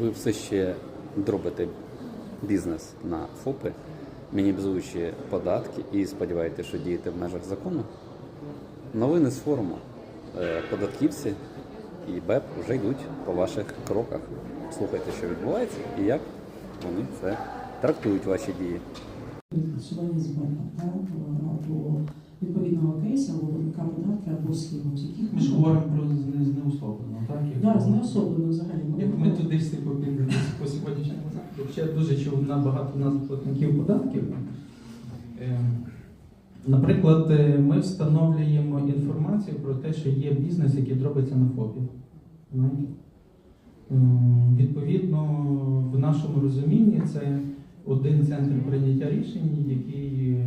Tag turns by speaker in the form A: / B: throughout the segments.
A: ви все ще дробите бізнес на ФОПи, мінімізуючи податки і сподіваєтеся, що дієте в межах закону. Новини з форуму. Е, Податківці і БЕП вже йдуть по ваших кроках. Слухайте, що відбувається і як вони це трактують ваші дії.
B: відпрацювання з БЕПа, так, або відповідного кейсу, або виробника податки, або схему, яких
C: Ми ж говоримо про з- з неособлено, так? Як-
B: знеособлено взагалі.
C: Ще дуже чув на багато у нас платників податків. Е, Наприклад, е, ми встановлюємо інформацію про те, що є бізнес, який робиться на ФОПі. Відповідно, в нашому розумінні це один центр прийняття рішень, який е,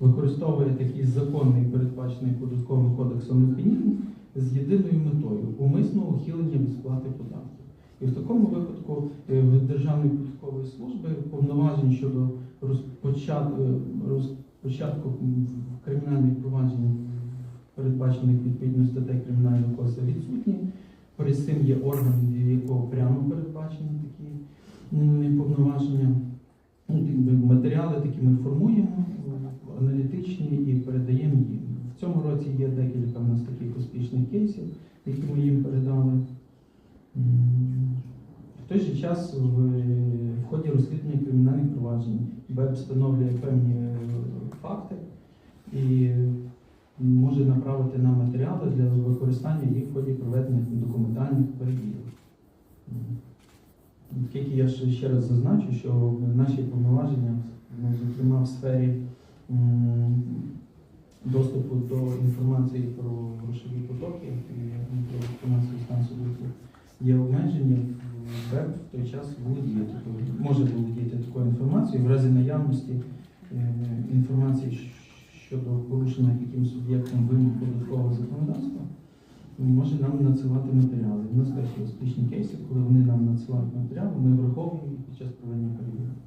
C: використовує такий законний передбачений податковим кодексом механізм з єдиною метою умисного ухилення від сплати податків. І в такому випадку е, в Державної податкової служби повноважень щодо розпочатку, розпочатку кримінальних проваджень, передбачених відповідно статей Кримінального кодексу, відсутні. Перед цим є орган, якого прямо передбачені такі повноваження. Ну, Матеріали такі ми формуємо, е, аналітичні і передаємо час в, ході розслідування кримінальних проваджень БЕП встановлює певні е, факти і може направити нам матеріали для використання їх в ході проведення документальних перевірок. М. Тільки я ще, раз зазначу, що наші повноваження, ну, зокрема в сфері доступу до інформації про грошові потоки і про фінансовий стан суб'єктів є обмежені. ВЕБ в той час володіє такою, може володіти такою інформацією в разі наявності е, інформації щодо порушення яким суб'єктом вимог податкового законодавства. Може нам надсилати матеріали. У нас теж є успішні кейси, коли вони нам надсилають матеріали, ми враховуємо їх під час проведення перевірки.